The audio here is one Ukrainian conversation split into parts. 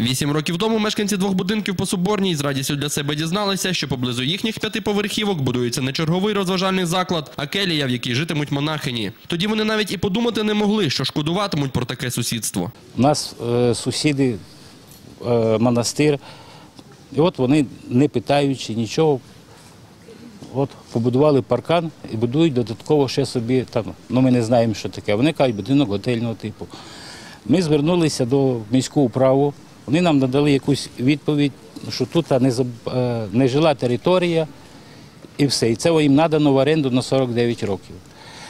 Вісім років тому мешканці двох будинків по Соборній з радістю для себе дізналися, що поблизу їхніх п'ятиповерхівок будується не черговий розважальний заклад, а келія, в якій житимуть монахині. Тоді вони навіть і подумати не могли, що шкодуватимуть про таке сусідство. У нас е, сусіди, е, монастир, і от вони, не питаючи нічого, от побудували паркан і будують додатково ще собі там, ну ми не знаємо, що таке. Вони кажуть, будинок готельного типу. Ми звернулися до міського управу, вони нам надали якусь відповідь, що тут не, е, жила територія і все. І це їм надано в оренду на 49 років.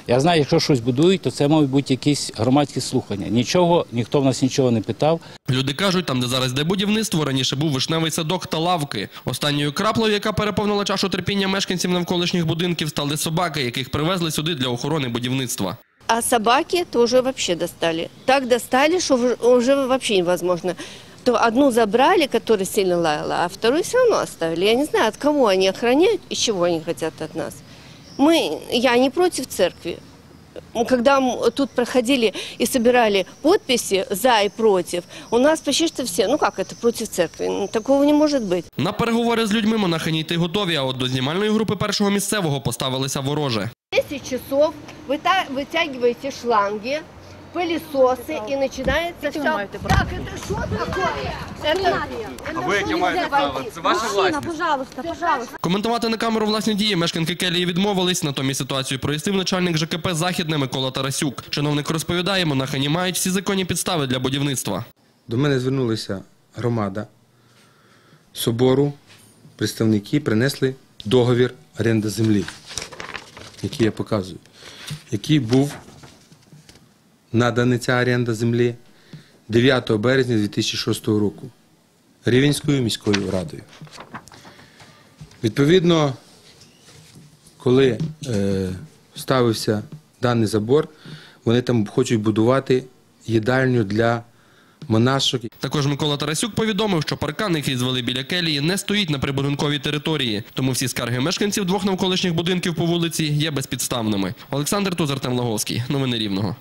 Я знаю, якщо щось будують, то це мають бути якісь громадські слухання. Нічого, ніхто в нас нічого не питав. Люди кажуть, там, де зараз йде будівництво, раніше був вишневий садок та лавки. Останньою краплею, яка переповнила чашу терпіння мешканців навколишніх будинків, стали собаки, яких привезли сюди для охорони будівництва. А собаки тоже вообще достали. Так достали, уже- уже вообще невозможно То одну забрали, которая сильно лаяла, а вторую все равно оставили. Я не знаю, от кого они охраняют и чего они хотят от нас. Мы, я не против церкви. Когда м- тут проходили и собирали подписи за и против, у нас почти что все, ну как это, против церкви? Ну, Такого не может быть. На переговори з людьми монахині йти готові, а от до знімальної групи першого місцевого поставилися вороже. 10 часов выта- вытягиваете шланги, пылесосы и начинается все. Так, это что такое? Это, А ви яке маєте право? Це ваша власність. пожалуйста, пожалуйста. Коментувати на камеру власні дії мешканки келії відмовились. Натомість ситуацію прояснив начальник ЖКП Західне Микола Тарасюк. Чиновник розповідає, монахині мають всі законні підстави для будівництва. До мене звернулася громада собору, представники принесли договір оренди землі, який я показую, який був наданий ця оренда землі 9 березня 2006 року Рівенською міською радою. Відповідно, коли е, ставився даний забор, вони там хочуть будувати їдальню для монашок. Також Микола Тарасюк повідомив, що паркан, який звели біля келії, не стоїть на прибудинковій території, тому всі скарги мешканців двох навколишніх будинків по вулиці є безпідставними. Олександр Тузар Артем Лаговський. Новини Рівного.